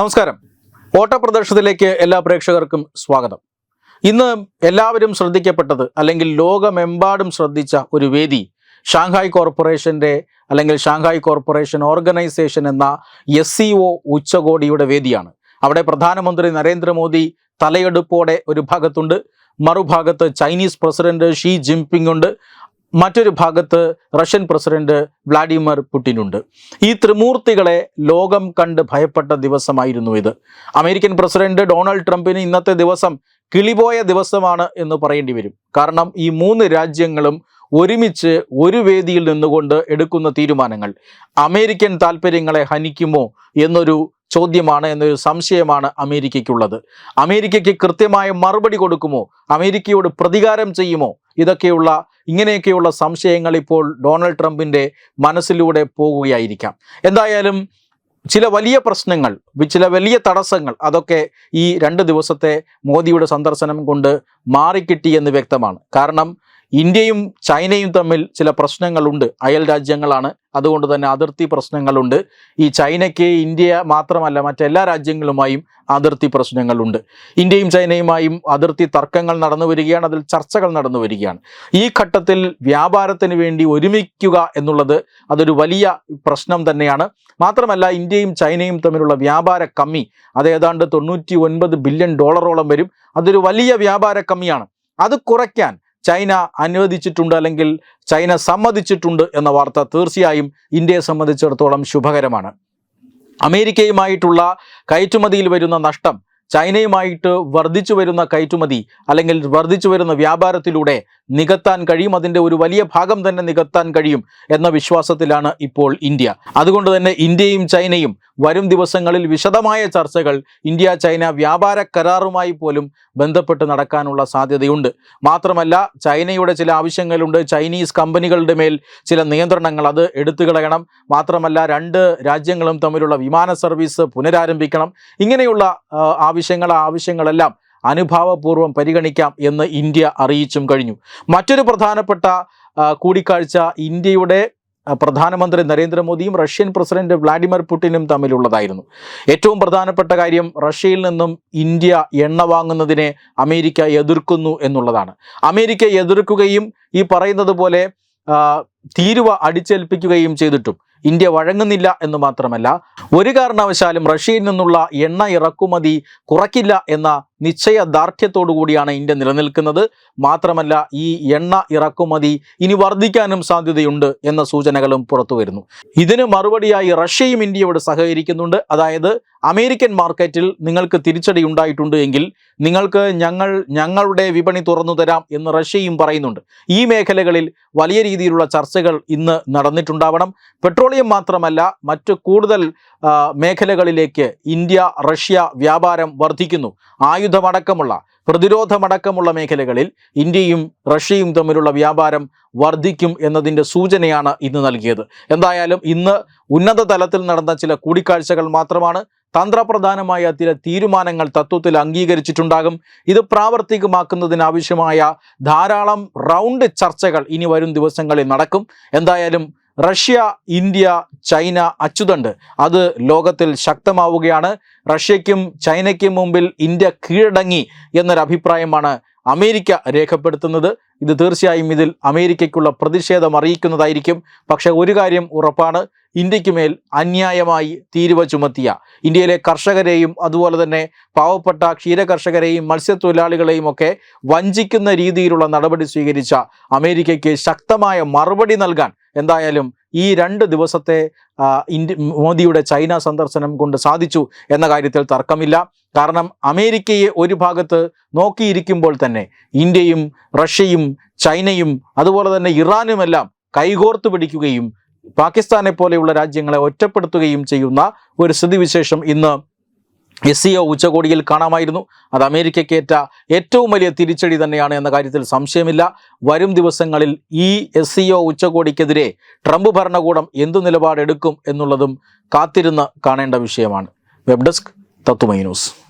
നമസ്കാരം. ഓട്ടപ്രദർശനത്തിലേക്ക് എല്ലാ പ്രേക്ഷകർക്കും സ്വാഗതം. ഇന്ന് എല്ലാവരും ശ്രദ്ധിക്കപ്പെട്ടത് അല്ലെങ്കിൽ ലോകമെമ്പാടും ശ്രദ്ധിച്ച ഒരു വേദി ഷാങ്ഹായ് കോർപ്പറേഷന്റെ അല്ലെങ്കിൽ ഷാങ്ഹായ് കോർപ്പറേഷൻ ഓർഗനൈസേഷൻ എന്ന എസ് സി ഒ ഉച്ചകോടിയുടെ വേദിയാണ്. അവിടെ പ്രധാനമന്ത്രി നരേന്ദ്രമോദി തലയെടുപ്പോടെ ഒരു ഭാഗത്തുണ്ട്. മറുഭാഗത്ത് ചൈനീസ് പ്രസിഡന്റ് ഷീ ജിൻപിങ് ഉണ്ട്. മറ്റൊരു ഭാഗത്ത് റഷ്യൻ പ്രസിഡന്റ് വ്ളാഡിമിർ പുടിനുണ്ട്. ഈ ത്രിമൂർത്തികളെ ലോകം കണ്ട് ഭയപ്പെട്ട ദിവസമായിരുന്നു ഇത്. അമേരിക്കൻ പ്രസിഡന്റ് ഡൊണാൾഡ് ട്രംപിന് ഇന്നത്തെ ദിവസം കിളിപോയ ദിവസമാണ് എന്ന് പറയേണ്ടി വരും. കാരണം ഈ മൂന്ന് രാജ്യങ്ങളും ഒരുമിച്ച് ഒരു വേദിയിൽ നിന്നുകൊണ്ട് എടുക്കുന്ന തീരുമാനങ്ങൾ. അമേരിക്കൻ താല്പര്യങ്ങളെ ഹനിക്കുമോ എന്നൊരു ചോദ്യമാണ് എന്നൊരു സംശയമാണ് അമേരിക്കയ്ക്കുള്ളത്. അമേരിക്കയ്ക്ക് കൃത്യമായ മറുപടി കൊടുക്കുമോ? അമേരിക്കയോട് പ്രതികാരം ചെയ്യുമോ? ഇതൊക്കെയുള്ള ഇങ്ങനെയൊക്കെയുള്ള സംശയങ്ങൾ ഇപ്പോൾ ഡൊണാൾഡ് ട്രംപിന്റെ മനസ്സിലൂടെ പോകുകയായിരിക്കാം. എന്തായാലും ചില വലിയ പ്രശ്നങ്ങൾ ചില വലിയ തടസ്സങ്ങൾ അതൊക്കെ ഈ രണ്ട് ദിവസത്തെ മോദിയുടെ സന്ദർശനം കൊണ്ട് മാറിക്കിട്ടി എന്ന് വ്യക്തമാണ്. കാരണം ഇന്ത്യയും ചൈനയും തമ്മിൽ ചില പ്രശ്നങ്ങളുണ്ട്. അയൽ രാജ്യങ്ങളാണ്. അതുകൊണ്ട് തന്നെ അതിർത്തി പ്രശ്നങ്ങളുണ്ട്. ഈ ചൈനയ്ക്ക് ഇന്ത്യ മാത്രമല്ല മറ്റെല്ലാ രാജ്യങ്ങളുമായും അതിർത്തി പ്രശ്നങ്ങളുണ്ട്. ഇന്ത്യയും ചൈനയുമായും അതിർത്തി തർക്കങ്ങൾ നടന്നു വരികയാണ് അതിൽ ചർച്ചകൾ നടന്നു വരികയാണ്. ഈ ഘട്ടത്തിൽ വ്യാപാരത്തിന് വേണ്ടി ഒരുമിക്കുക എന്നുള്ളത് അതൊരു വലിയ പ്രശ്നം തന്നെയാണ്. മാത്രമല്ല ഇന്ത്യയും ചൈനയും തമ്മിലുള്ള വ്യാപാര കമ്മി അത് ഏതാണ്ട് തൊണ്ണൂറ്റി ബില്യൺ ഡോളറോളം വരും. അതൊരു വലിയ വ്യാപാര കമ്മിയാണ്. അത് കുറയ്ക്കാൻ ചൈന അനുവദിച്ചിട്ടുണ്ട് അല്ലെങ്കിൽ ചൈന സമ്മതിച്ചിട്ടുണ്ട് എന്ന വാർത്ത തീർച്ചയായും ഇന്ത്യയെ സംബന്ധിച്ചിടത്തോളം ശുഭകരമാണ്. അമേരിക്കയുമായിട്ടുള്ള കയറ്റുമതിയിൽ വരുന്ന നഷ്ടം ചൈനയുമായിട്ട് വർദ്ധിച്ചു വരുന്ന കയറ്റുമതി അല്ലെങ്കിൽ വർദ്ധിച്ചു വരുന്ന വ്യാപാരത്തിലൂടെ നികത്താൻ കഴിയും. അതിന്റെ ഒരു വലിയ ഭാഗം തന്നെ നികത്താൻ കഴിയും എന്ന വിശ്വാസത്തിലാണ് ഇപ്പോൾ ഇന്ത്യ. അതുകൊണ്ട് തന്നെ ഇന്ത്യയും ചൈനയും വരും ദിവസങ്ങളിൽ വിശദമായ ചർച്ചകൾ ഇന്ത്യ ചൈന വ്യാപാര കരാറുമായി പോലും ബന്ധപ്പെട്ട് നടക്കാനുള്ള സാധ്യതയുണ്ട്. മാത്രമല്ല ചൈനയുടെ ചില ആവശ്യങ്ങളുണ്ട്. ചൈനീസ് കമ്പനികളുടെ മേൽ ചില നിയന്ത്രണങ്ങൾ അത് എടുത്തു കളയണം. മാത്രമല്ല രണ്ട് രാജ്യങ്ങളും തമ്മിലുള്ള വിമാന സർവീസ് പുനരാരംഭിക്കണം. ഇങ്ങനെയുള്ള ആ, ആവശ്യങ്ങൾ ആവശ്യങ്ങളെല്ലാം അനുഭാവപൂർവം പരിഗണിക്കാം എന്ന് ഇന്ത്യ അറിയിച്ചും കഴിഞ്ഞു. മറ്റൊരു പ്രധാനപ്പെട്ട കൂടിക്കാഴ്ച ഇന്ത്യയുടെ പ്രധാനമന്ത്രി നരേന്ദ്രമോദിയും റഷ്യൻ പ്രസിഡന്റ് വ്ളാഡിമിർ പുടിനും തമ്മിലുള്ളതായിരുന്നു. ഏറ്റവും പ്രധാനപ്പെട്ട കാര്യം റഷ്യയിൽ നിന്നും ഇന്ത്യ എണ്ണ വാങ്ങുന്നതിനെ അമേരിക്ക എതിർക്കുന്നു എന്നുള്ളതാണ്. അമേരിക്ക എതിർക്കുകയും ഈ പറയുന്നത് പോലെ തീരുവ അടിച്ചേൽപ്പിക്കുകയും ചെയ്തിട്ടും ഇന്ത്യ വഴങ്ങുന്നില്ല എന്ന് മാത്രമല്ല ഒരു കാരണവശാലും റഷ്യയിൽ നിന്നുള്ള എണ്ണ ഇറക്കുമതി കുറയ്ക്കില്ല എന്ന നിശ്ചയദാർഢ്യത്തോടു കൂടിയാണ് ഇന്ത്യ നിലനിൽക്കുന്നത്. മാത്രമല്ല ഈ എണ്ണ ഇറക്കുമതി ഇനി വർദ്ധിക്കാനും സാധ്യതയുണ്ട് എന്ന സൂചനകളും പുറത്തു വരുന്നു. ഇതിന് മറുപടിയായി റഷ്യയും ഇന്ത്യയോട് സഹകരിക്കുന്നുണ്ട്. അതായത് അമേരിക്കൻ മാർക്കറ്റിൽ നിങ്ങൾക്ക് തിരിച്ചടി ഉണ്ടായിട്ടുണ്ട് എങ്കിൽ നിങ്ങൾക്ക് ഞങ്ങൾ ഞങ്ങളുടെ വിപണി തുറന്നു തരാം എന്ന് റഷ്യയും പറയുന്നുണ്ട്. ഈ മേഖലകളിൽ വലിയ രീതിയിലുള്ള ചർച്ചകൾ ഇന്ന് നടന്നിട്ടുണ്ടാവണം. പെട്രോളിയം മാത്രമല്ല മറ്റു കൂടുതൽ മേഖലകളിലേക്ക് ഇന്ത്യ റഷ്യ വ്യാപാരം വർദ്ധിക്കുന്നു. ആയുധമടക്കമുള്ള പ്രതിരോധമടക്കമുള്ള മേഖലകളിൽ ഇന്ത്യയും റഷ്യയും തമ്മിലുള്ള വ്യാപാരം വർദ്ധിക്കും എന്നതിന്റെ സൂചനയാണ് ഇന്ന് നൽകിയത്. എന്തായാലും ഇന്ന് ഉന്നത തലത്തിൽ നടന്ന ചില കൂടിക്കാഴ്ചകൾ മാത്രമാണ് തന്ത്രപ്രധാനമായ ചില തീരുമാനങ്ങൾ തത്വത്തിൽ അംഗീകരിച്ചിട്ടുണ്ടാകും. ഇത് പ്രാവർത്തികമാക്കുന്നതിനാവശ്യമായ ധാരാളം റൗണ്ട് ചർച്ചകൾ ഇനി വരും ദിവസങ്ങളിൽ നടക്കും. എന്തായാലും റഷ്യ ഇന്ത്യ ചൈന അച്ചുതണ്ട്. അത് ലോകത്തിൽ ശക്തമാവുകയാണ്. റഷ്യയ്ക്കും ചൈനയ്ക്കും മുമ്പിൽ ഇന്ത്യ കീഴടങ്ങി എന്നൊരു അഭിപ്രായമാണ് അമേരിക്ക രേഖപ്പെടുത്തുന്നത്. ഇത് തീർച്ചയായും ഇതിൽ അമേരിക്കയ്ക്കുള്ള പ്രതിഷേധം അറിയിക്കുന്നതായിരിക്കും. പക്ഷേ ഒരു കാര്യം ഉറപ്പാണ്. ഇന്ത്യയ്ക്ക് മേൽ അന്യായമായി തീരുവ ചുമത്തിയ ഇന്ത്യയിലെ കർഷകരെയും അതുപോലെ തന്നെ പാവപ്പെട്ട ക്ഷീരകർഷകരെയും മത്സ്യത്തൊഴിലാളികളെയും ഒക്കെ വഞ്ചിക്കുന്ന രീതിയിലുള്ള നടപടി സ്വീകരിച്ച അമേരിക്കയ്ക്ക് ശക്തമായ മറുപടി നൽകാൻ എന്തായാലും ഈ രണ്ട് ദിവസത്തെ ഇന്ത്യ മോദിയുടെ ചൈന സന്ദർശനം കൊണ്ട് സാധിച്ചു എന്ന കാര്യത്തിൽ തർക്കമില്ല. കാരണം അമേരിക്കയെ ഒരു ഭാഗത്ത് നോക്കിയിരിക്കുമ്പോൾ തന്നെ ഇന്ത്യയും റഷ്യയും ചൈനയും അതുപോലെ തന്നെ ഇറാനുമെല്ലാം കൈകോർത്ത് പിടിക്കുകയും പാകിസ്ഥാനെ പോലെയുള്ള രാജ്യങ്ങളെ ഒറ്റപ്പെടുത്തുകയും ചെയ്യുന്ന ഒരു സ്ഥിതിവിശേഷം ഇന്ന് എസ് സി ഒ ഉച്ചകോടിയിൽ കാണാമായിരുന്നു. അത് അമേരിക്കയ്ക്കേറ്റ ഏറ്റവും വലിയ തിരിച്ചടി തന്നെയാണ് എന്ന കാര്യത്തിൽ സംശയമില്ല. വരും ദിവസങ്ങളിൽ ഈ എസ് സി ഒ ഉച്ചകോടിക്കെതിരെ ട്രംപ് ഭരണകൂടം എന്തു നിലപാടെടുക്കും എന്നുള്ളതും കാത്തിരുന്ന് കാണേണ്ട വിഷയമാണ്. വെബ് ഡെസ്ക് തത്തുമൈ ന്യൂസ്.